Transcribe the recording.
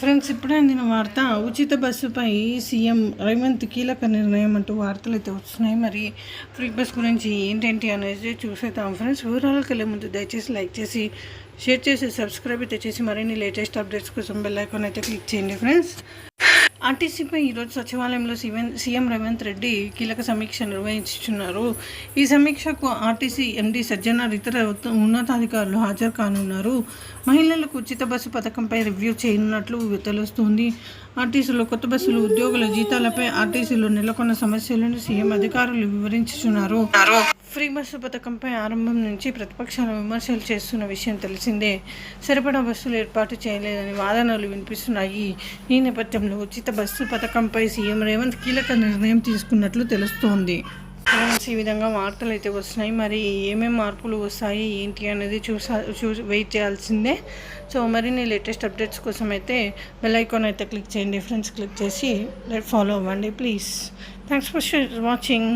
Friends ఇప్పుడే నేను వార్త ఉచిత బస్సుపై సీఎం రేవంత్ కీలక నిర్ణయం అంటూ వార్తలు అయితే వస్తున్నాయి. మరి ఫ్రీ బస్ గురించి ఏంటంటి అనేది చూసేద్దాం ఫ్రెండ్స్. వివరాలకు వెళ్ళే ముందు దయచేసి లైక్ చేసి షేర్ చేసి సబ్స్క్రైబ్ అయితే చేసి మరిన్ని లేటెస్ట్ అప్డేట్స్ కోసం బెల్ ఐకాన్ అయితే క్లిక్ చేయండి ఫ్రెండ్స్. ఆర్టీసీపై ఈరోజు సచివాలయంలో సీఎం సీఎం రేవంత్ రెడ్డి కీలక సమీక్ష నిర్వహించుచున్నారు. ఈ సమీక్షకు ఆర్టీసీ ఎండీ సజ్జనార్ ఇతర ఉన్నతాధికారులు హాజరు కానున్నారు. మహిళలకు ఉచిత బస్సు పథకంపై రివ్యూ చేయనున్నట్లు తెలుస్తోంది. ఆర్టీసీలో కొత్త బస్సులు ఉద్యోగుల జీతాలపై ఆర్టీసీలో నెలకొన్న సమస్యలను సీఎం అధికారులు వివరించుచున్నారు. ఫ్రీ బస్సు పథకంపై ఆరంభం నుంచి ప్రతిపక్షాలు విమర్శలు చేస్తున్న విషయం తెలిసిందే. సరిపడా బస్సులు ఏర్పాటు చేయలేదని వాదనలు వినిపిస్తున్నాయి. ఈ నేపథ్యంలో ఉచిత బస్సు పథకంపై సీఎం రేవంత్ కీలక నిర్ణయం తీసుకున్నట్లు తెలుస్తోంది. ఫ్రెండ్స్, ఈ విధంగా వార్తలు అయితే వస్తున్నాయి. మరి ఏమేమి మార్పులు వస్తాయి? ఏంటి అనేది చూసా చూ వెయిట్ చేయాల్సిందే. సో మరిన్ని లేటెస్ట్ అప్డేట్స్ కోసం అయితే బెల్ ఐకాన్ అయితే క్లిక్ చేయండి. ఫ్రెండ్స్ క్లిక్ చేసి ఫాలో అవ్వండి ప్లీజ్. Thanks for watching.